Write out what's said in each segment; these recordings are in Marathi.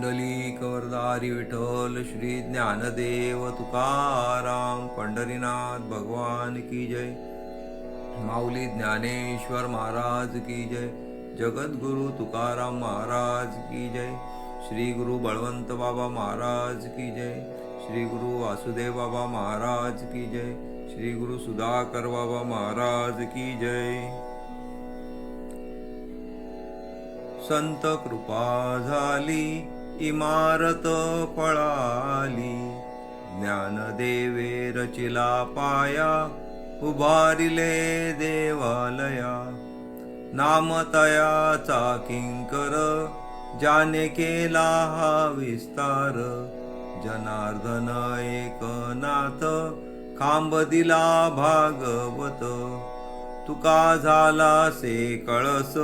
पुंडलीक वरदारी विठ्ठल श्री ज्ञानदेव तुकाराम पंढरीनाथ भगवान की जय. माऊली ज्ञानेश्वर महाराज की जय. जगद्गुरु तुकाराम महाराज की जय. श्री गुरु बळवंत बाबा महाराज की जय. श्री गुरु वासुदेव बाबा महाराज की जय. श्री गुरु सुधाकर बाबा महाराज की जय. संत कृपा झाली इमारत पळाली. ज्ञानदेवे रचिला पाया उभारिले देवालया. नामतयाचा किंकर जाने केला हा विस्तार. जनार्दन एकनाथ खांब दिला भागवत. तुका झाला से कळस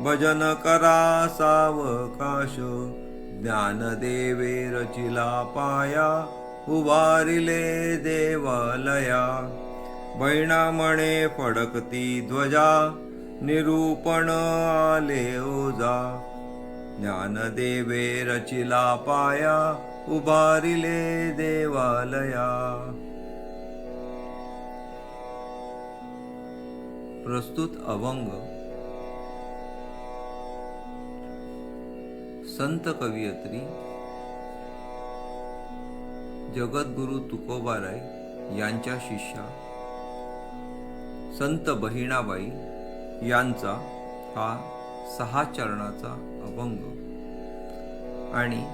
भजन करा सावकाश. ज्ञानदेवे रचिला पाया उभारिले देवालया। बैणामणे फडकती ध्वजा निरूपण आले ओजा। ज्ञानदेवे रचिला पाया उभारिले देवालया। प्रस्तुत अभंग संत कवयित्री जगद्गुरु तुकोबाराय यांच्या शिष्या संत बहिणाबाई यांचा हा सहा चरणाचा अभंग. आणि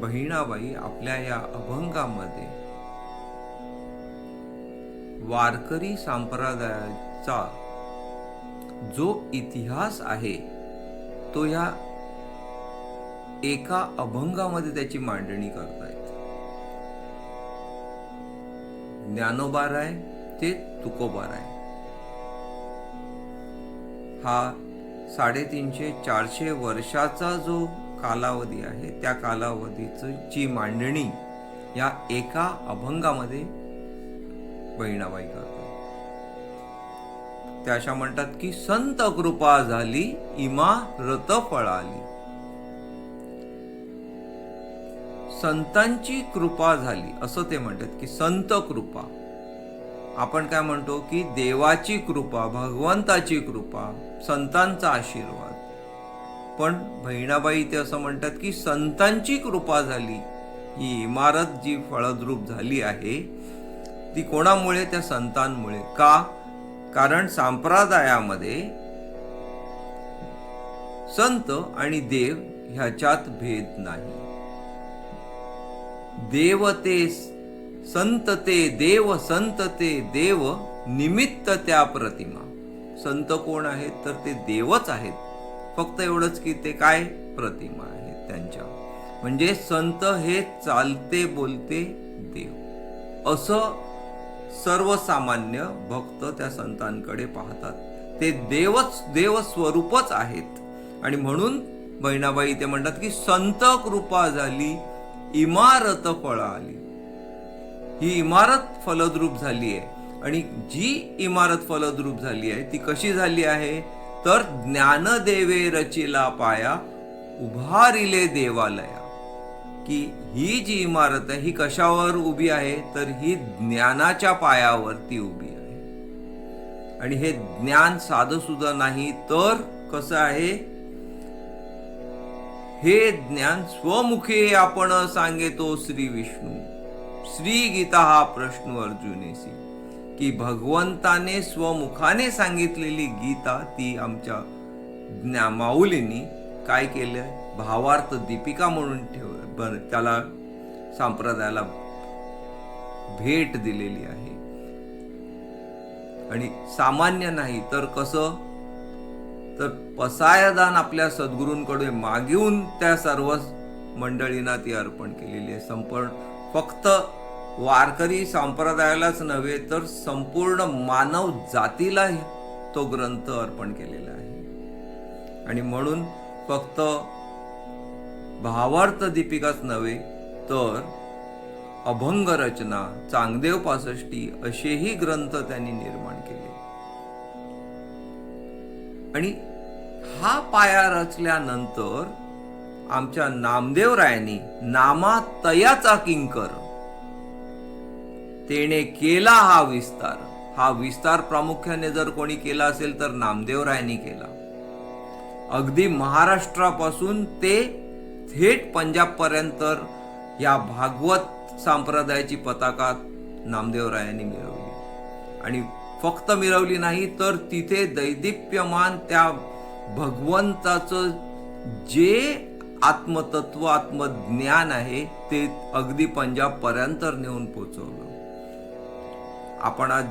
बहिणाबाई आपल्या या अभंगामध्ये वारकरी संप्रदायाचा जो इतिहास आहे तो ह्या एका अभंगामध्ये त्याची मांडणी करतायत. आहे ते तुकोबाराय हा साडेतीनशे चारशे वर्षाचा जो कालावधी आहे त्या कालावधीची मांडणी या एका अभंगामध्ये बहिणाबाई करतात. त्या अशा म्हणतात की संत कृपा झाली इमारत फळाली. संतांची कृपा झाली असं ते म्हणतात की संत कृपा. आपण काय म्हणतो की देवाची कृपा भगवंताची कृपा संतांचा आशीर्वाद. पण बहिणाबाई ते असं म्हणतात की संतांची कृपा झाली ही इमारत जी फळद्रूप झाली आहे ती कोणामुळे? त्या संतांमुळे. का? कारण संप्रदायामध्ये संत आणि देव ह्याच्यात भेद नाही. देव ते संत ते देव संत ते देव निमित्त त्या प्रतिमा. संत कोण आहेत? तर ते देवच आहेत. फक्त एवढंच की ते काय? प्रतिमा आहेत त्यांच्या. म्हणजे संत हे चालते बोलते देव. असं सर्वसामान्य भक्त त्या संतांकडे पाहतात. ते देवच देवस्वरूपच आहेत. आणि म्हणून बहिणाबाई ते म्हणतात की संत कृपा झाली इमारत फळ आली. ही इमारत फलद्रूप झाली आहे आणि जी इमारत फलद्रूप झाली आहे ती कशी झाली आहे? तर ज्ञानदेवे रचिला पाया उभारिले देवालया. की ही जी इमारत आहे ही कशावर उभी आहे तर ही ज्ञानाच्या पायावरती उभी आहे. आणि हे ज्ञान साधं सुद्धा नाही तर कसं आहे? हे ज्ञान स्वमुखे आपण सांगेतो श्री विष्णू. श्री गीता हा प्रश्न अर्जुनेसी की भगवंताने स्वमुखाने सांगितलेली गीता ती आमच्या ज्ञा माऊलींनी काय केलं भावार्थ दीपिका म्हणून ठेव त्याला संप्रदायाला भेट दिलेली आहे. आणि सामान्य नाही तर कसं? तर पसायदान आपल्या सद्गुरूंकडे मागवून त्या सर्व मंडळींना ती अर्पण केलेली आहे. संपूर्ण फक्त वारकरी संप्रदायालाच नव्हे तर संपूर्ण मानव जातीला तो ग्रंथ अर्पण केलेला आहे. आणि म्हणून फक्त भावार्थ दीपिकाच नव्हे तर अभंग रचना चांगदेव पासष्टी असेही ग्रंथ त्यांनी निर्माण केले. आणि हा पाया रचल्यानंतर आमच्या नामदेव रायांनी नामा तयाचा किंकर. तेने केला हा विस्तार. हा विस्तार प्रामुख्याने जर कोणी केला असेल तर नामदेव रायांनी केला. अगदी महाराष्ट्रापासून ते थेट पंजाबपर्यंत या भागवत संप्रदायाची पताका नामदेवरायांनी मिळवली. आणि फक्त मिळवली नाही तर तिथे दैदिप्यमान त्या भगवंताचं जे आत्मतत्व आत्मज्ञान आहे ते अगदी पंजाबपर्यंत नेऊन पोचवलं. आपण आज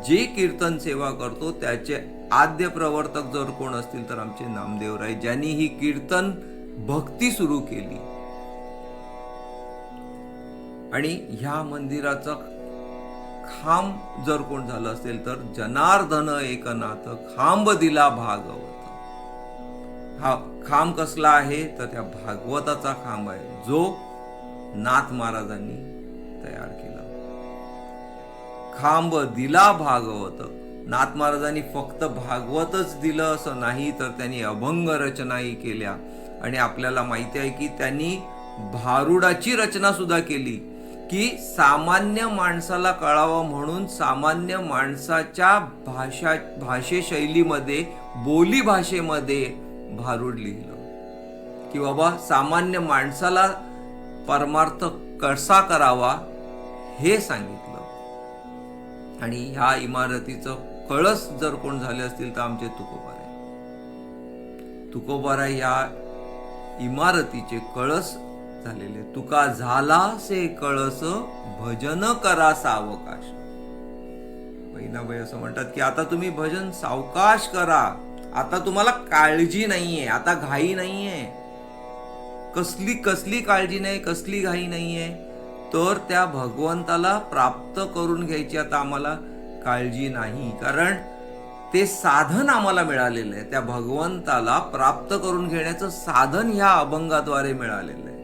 जे कीर्तन सेवा करतो त्याचे आद्य प्रवर्तक जर कोण असतील तर आमचे नामदेवराय ज्यांनी ही कीर्तन भक्ती सुरू केली. आणि ह्या मंदिराचा खांब जर कोण झालं असेल तर जनार्दन एकनाथ खांब दिला भागवत. हा खांब कसला आहे? तर त्या भागवताचा खांब आहे जो नाथ महाराजांनी तयार केला. खांब दिला भागवत. नाथ महाराजांनी फक्त भागवतच दिलं असं नाही तर त्यांनी अभंग रचनाही केल्या. आणि आपल्याला माहिती आहे की त्यांनी भारुडाची रचना सुद्धा केली की सामान्य माणसाला कळावं म्हणून सामान्य माणसाच्या भाषा भाषेशैलीमध्ये बोली भाषेमध्ये भारूड लिहिलं. की बाबा सामान्य माणसाला परमार्थ कसा करावा हे सांगितलं. आणि ह्या इमारतीचं कळस जर कोण झाले असतील तर आमचे तुकोबार. आहे तुकोबारा या इमारतीचे कळस झालेले. तुका झाला से कळस भजन करा सावकाश. बहिणाबाई असं म्हणतात की आता तुम्ही भजन सावकाश करा. आता तुम्हाला काळजी नाहीये आता घाई नाहीये. कसली कसली काळजी नाही कसली घाई नाहीये. तर त्या भगवंताला प्राप्त करून घ्यायची आता आम्हाला काळजी नाही. कारण ते साधन आम्हाला मिळालेलं आहे. त्या भगवंताला प्राप्त करून घेण्याचं साधन ह्या अभंगाद्वारे मिळालेलं आहे.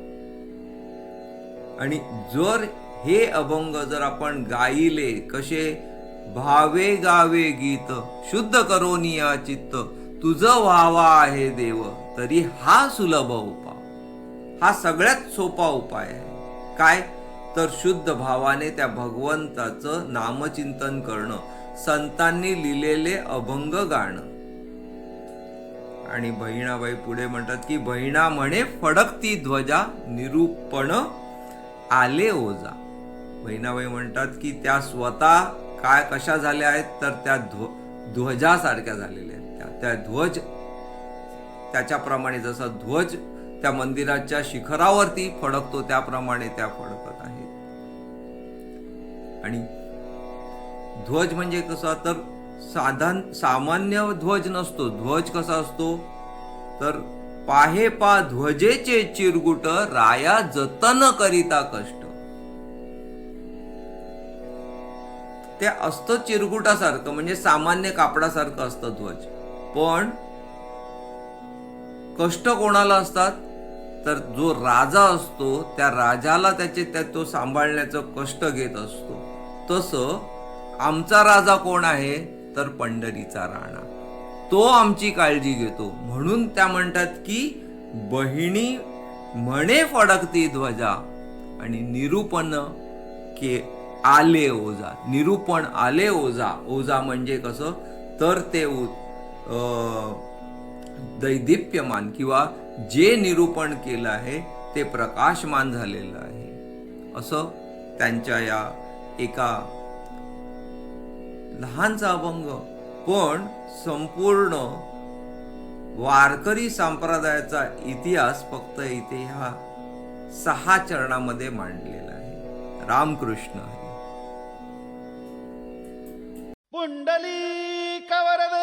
आणि जर हे अभंग जर आपण गायले कसे? भावे गावे गीत शुद्ध करोनिया चित्त तुझं व्हावा आहे देव तरी हा सुलभ उपाय हा सगळ्यात सोपा उपाय आहे. काय? तर शुद्ध भावाने त्या भगवंताचं नामचिंतन करणं संतांनी लिहिलेले अभंग गाणं. आणि बहिणाबाई पुढे म्हणतात की बहिणा म्हणे फडकती ध्वजा निरूपण आले ओजा बहिणाबाई म्हणतात की त्या स्वतः काय कशा झाल्या आहेत? तर त्या ध्व ध्वजासारख्या झालेल्या आहेत. त्या त्या ध्वज त्याच्याप्रमाणे जसा ध्वज त्या मंदिराच्या शिखरावरती फडकतो त्याप्रमाणे त्या फडकत. आणि ध्वज म्हणजे कसा तर साधारण सामान्य ध्वज नसतो. ध्वज कसा असतो? तर पाहे पा ध्वजेचे चिरगुट राया जतन करिता कष्ट. ते असतं चिरगुटासारखं म्हणजे सामान्य कापडासारखं असतं ध्वज. पण कष्ट कोणाला असतात? तर जो राजा असतो त्या राजाला त्याचे त्या तो सांभाळण्याचं कष्ट घेत असतो. तसं आमचा राजा कोण आहे? तर पंढरीचा राणा. तो आमची काळजी घेतो. म्हणून त्या म्हणतात की बहिणी म्हणे फडकती ध्वजा आणि निरूपण के आले ओझा. निरूपण आले ओझा. ओझा म्हणजे कसं? तर ते उ- दैदिप्यमान किंवा जे निरूपण केलं आहे ते प्रकाशमान झालेलं आहे. असं त्यांच्या या एका लहानचा अभंग. पण संपूर्ण वारकरी संप्रदायाचा इतिहास फक्त इथे ह्या सहा चरणामध्ये मांडलेला आहे. रामकृष्ण पुंडली कवरद